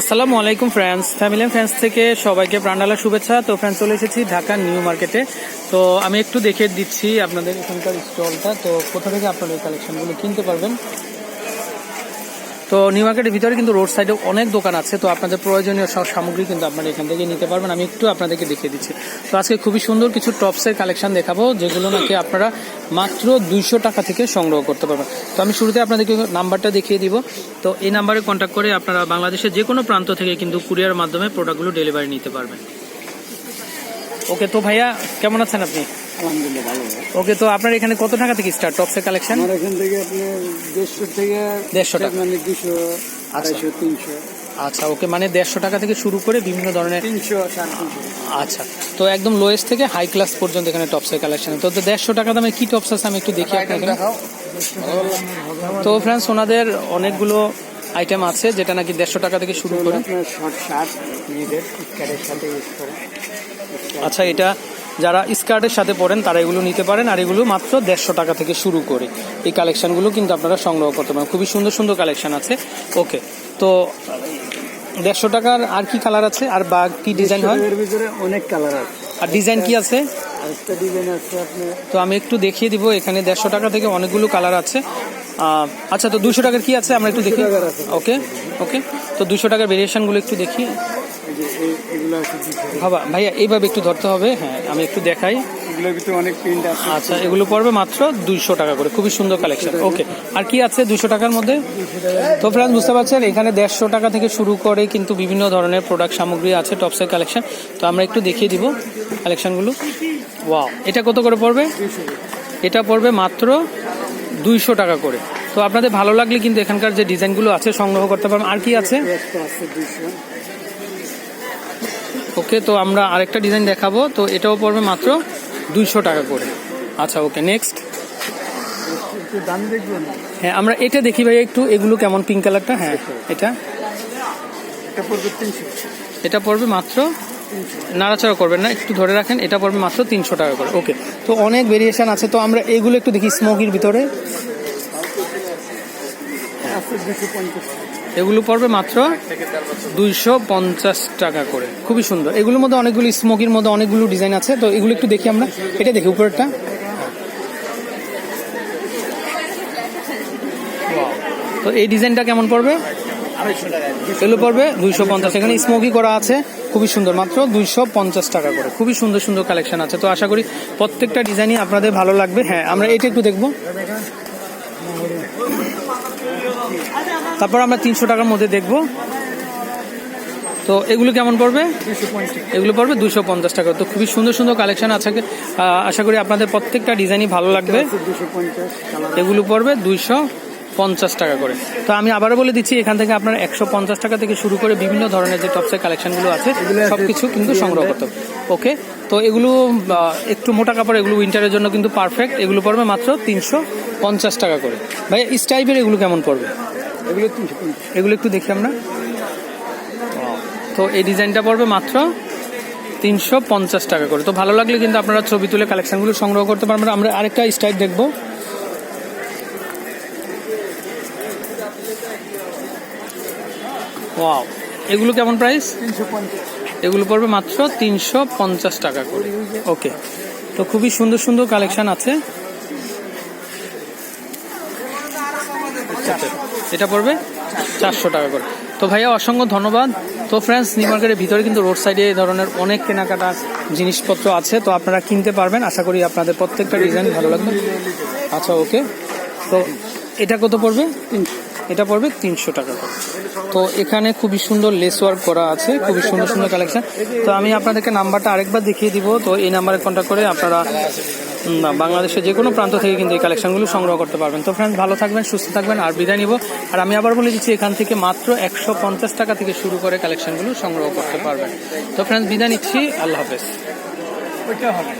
আসসালামু আলাইকুম friends family friends থেকে সবাইকে প্রাণডালা শুভেচ্ছা। তো ফ্রেন্ডস চলে এসেছি ঢাকা নিউ মার্কেটে। তো, আমি একটু দেখে দিচ্ছি আপনাদের এখানকার স্টলটা। তো কোথা থেকে আপনারা এই কালেকশনগুলো কিনতে পারবেন তো নিউ মার্কেটের ভিতরে কিন্তু রোড সাইডে অনেক দোকান আছে, তো আপনাদের প্রয়োজনীয় সব সামগ্রী কিন্তু আপনারা এখান থেকে নিতে পারবেন। আমি একটু আপনাদেরকে দেখিয়ে দিচ্ছি। তো আজকে খুবই সুন্দর কিছু টপসের কালেকশন দেখাবো, যেগুলো নাকি আপনারা মাত্র দুইশো টাকা থেকে সংগ্রহ করতে পারবেন। তো আমি শুরুতে আপনাদেরকে নাম্বারটা দেখিয়ে দিব। তো এই নাম্বারে কন্ট্যাক্ট করে আপনারা বাংলাদেশের যে কোনো প্রান্ত থেকে কিন্তু কুরিয়ার মাধ্যমে প্রোডাক্টগুলো ডেলিভারি নিতে পারবেন। ওকে, তো ভাইয়া, কেমন আছেন আপনি? ওকে তো আপনার এখানে কত টাকা থেকে স্টার্ট টপসের কালেকশন আমার এখান থেকে আপনার দেড়শো থেকে 150 টাকা। মানে দুশো আড়াইশো তিনশো। আচ্ছা ওকে মানে দেড়শো টাকা থেকে শুরু করে বিভিন্ন ধরনের আচ্ছা তো একদম লোয়েস্ট থেকে হাই ক্লাস পর্যন্ত এখানে টপসের কালেকশন তো দেড়শো টাকা দামে কি টপস আছে আমি একটু দেখি এখানে দেখাও। তো ফ্রেন্ডস ওনাদের অনেকগুলো আইটেম আছে যেটা নাকি দেড়শো টাকা থেকে শুরু করে। আচ্ছা এটা যারা স্কার্টের সাথে পরেন তারা এগুলো নিতে পারেন আর এগুলো মাত্র দেড়শো টাকা থেকে শুরু করে। এই কালেকশনগুলো কিন্তু আপনারা সংগ্রহ করতে পারেন। খুবই সুন্দর সুন্দর কালেকশন আছে। ওকে তো দেড়শো টাকার আর কি কালার আছে? আর বা কি ডিজাইন হয়? এর ভিতরে অনেক কালার আছে। আর ডিজাইন কি আছে? তো আমি একটু দেখিয়ে দিব এখানে দেড়শো টাকা থেকে অনেকগুলো কালার আছে। আচ্ছা তো দুশো টাকার কি আছে? আমরা একটু দেখি। 200 টাকার আছে। ওকে ওকে তো দুশো টাকার ভেরিয়েশনগুলো একটু দেখি। বাবা ভাইয়া এইভাবে একটু ধরতে হবে হ্যাঁ আমি একটু দেখাই। এগুলোর ভিতরে অনেক প্রিন্ট আছে। আচ্ছা এগুলো পড়বে মাত্র দুইশো টাকা করে খুবই সুন্দর কালেকশন ওকে আর কি আছে দুশো টাকার মধ্যে? তো ফ্রেন্ডস বুঝতে পারছেন এখানে দেড়শো টাকা থেকে শুরু করে কিন্তু বিভিন্ন ধরনের প্রোডাক্ট সামগ্রী আছে টপসের কালেকশন তো আমরা একটু দেখিয়ে দিব কালেকশনগুলো ওয়াও এটা কত করে পড়বে? এটা পড়বে মাত্র দুইশো টাকা করে। তো আপনাদের ভালো লাগলে কিন্তু এখানকার যে ডিজাইনগুলো আছে সংগ্রহ করতে পারবেন। আর কি আছে? ওকে তো আমরা আরেকটা ডিজাইন দেখাবো। তো এটাও পড়বে মাত্র দুইশো টাকা করে। আচ্ছা ওকে নেক্সট দাম হ্যাঁ আমরা এটা দেখি ভাই একটু এগুলো কেমন পিঙ্ক কালারটা হ্যাঁ এটা। এটা পড়বে তিনশো। এটা পড়বে মাত্র নাড়াচাড়া করবেন না একটু ধরে রাখেন এটা পড়বে মাত্র তিনশো টাকা করে। ওকে তো অনেক ভেরিয়েশন আছে তো আমরা এগুলো একটু দেখি স্মোকির ভিতরে। এগুলো পড়বে মাত্র দুইশো পঞ্চাশ টাকা করে। খুবই সুন্দর। এগুলোর মধ্যে অনেকগুলো স্মোকির মধ্যে অনেকগুলো ডিজাইন আছে। তো এগুলো একটু দেখি আমরা। এটা দেখি উপরেরটা। তো এই ডিজাইনটা কেমন পড়বে? এগুলো পড়বে দুইশো পঞ্চাশ। এখানে স্মোকি করা আছে। খুবই সুন্দর। মাত্র দুইশো পঞ্চাশ টাকা করে। খুবই সুন্দর সুন্দর কালেকশন আছে। তো আশা করি প্রত্যেকটা ডিজাইনই আপনাদের ভালো লাগবে। হ্যাঁ আমরা এটা একটু দেখব। তারপর আমরা তিনশো টাকার মধ্যে দেখব। তো এগুলো কেমন পড়বে? এগুলো পড়বে দুশো পঞ্চাশ টাকা। তো খুবই সুন্দর সুন্দর কালেকশন আছে। আশা করি আপনাদের প্রত্যেকটা ডিজাইনই ভালো লাগবে। এগুলো পড়বে দুইশো। পঞ্চাশ টাকা করে। তো আমি আবারও বলে দিচ্ছি এখান থেকে আপনার একশো পঞ্চাশ টাকা থেকে শুরু করে বিভিন্ন ধরনের যে টপসের কালেকশনগুলো আছে এগুলো আছে। সবকিছু কিন্তু সংগ্রহ করতে হবে। ওকে তো এগুলো একটু মোটা কাপড় এগুলো উইন্টারের জন্য কিন্তু পারফেক্ট এগুলো পড়বে মাত্র তিনশো পঞ্চাশ টাকা করে। ভাই স্টাইপের এগুলো কেমন পড়বে? এগুলো এগুলো একটু দেখি আমরা। তো এই ডিজাইনটা পড়বে মাত্র তিনশো পঞ্চাশ টাকা করে। তো ভালো লাগলে কিন্তু আপনারা ছবি তুলে কালেকশনগুলো সংগ্রহ করতে পারবেন। আমরা আরেকটা স্টাইল দেখব। ওয়াও এগুলো কেমন প্রাইস এগুলো পড়বে মাত্র তিনশো পঞ্চাশ টাকা করে। ওকে তো খুবই সুন্দর সুন্দর কালেকশন আছে। এটা পড়বে চারশো টাকা করে। তো ভাইয়া অসংখ্য ধন্যবাদ। তো ফ্রেন্ডস নিউ মার্কেটের ভিতরে কিন্তু রোড সাইডে এই ধরনের অনেক কেনাকাটা জিনিসপত্র আছে। তো আপনারা কিনতে পারবেন। আশা করি আপনাদের প্রত্যেকটা ডিজাইন ভালো লাগবে। আচ্ছা ওকে তো এটা কত পড়বে? এটা পড়বে তিনশো টাকা। তো এখানে খুবই সুন্দর লেস ওয়ার্ক করা আছে, খুবই সুন্দর সুন্দর কালেকশন তো আমি আপনাদেরকে নাম্বারটা আরেকবার দেখিয়ে দিব। তো এই নাম্বারে কন্ট্যাক্ট করে আপনারা বাংলাদেশের যে কোনো প্রান্ত থেকে কিন্তু এই কালেকশনগুলো সংগ্রহ করতে পারবেন। তো ফ্রেন্ডস ভালো থাকবেন, সুস্থ থাকবেন, আর বিদায় নিব। আর আমি আবার বলে দিচ্ছি, এখান থেকে মাত্র একশো পঞ্চাশ টাকা থেকে শুরু করে কালেকশনগুলো সংগ্রহ করতে পারবেন। তো ফ্রেন্ডস বিদায় নিচ্ছি। আল্লাহ হাফেজ। ওইটা হবে।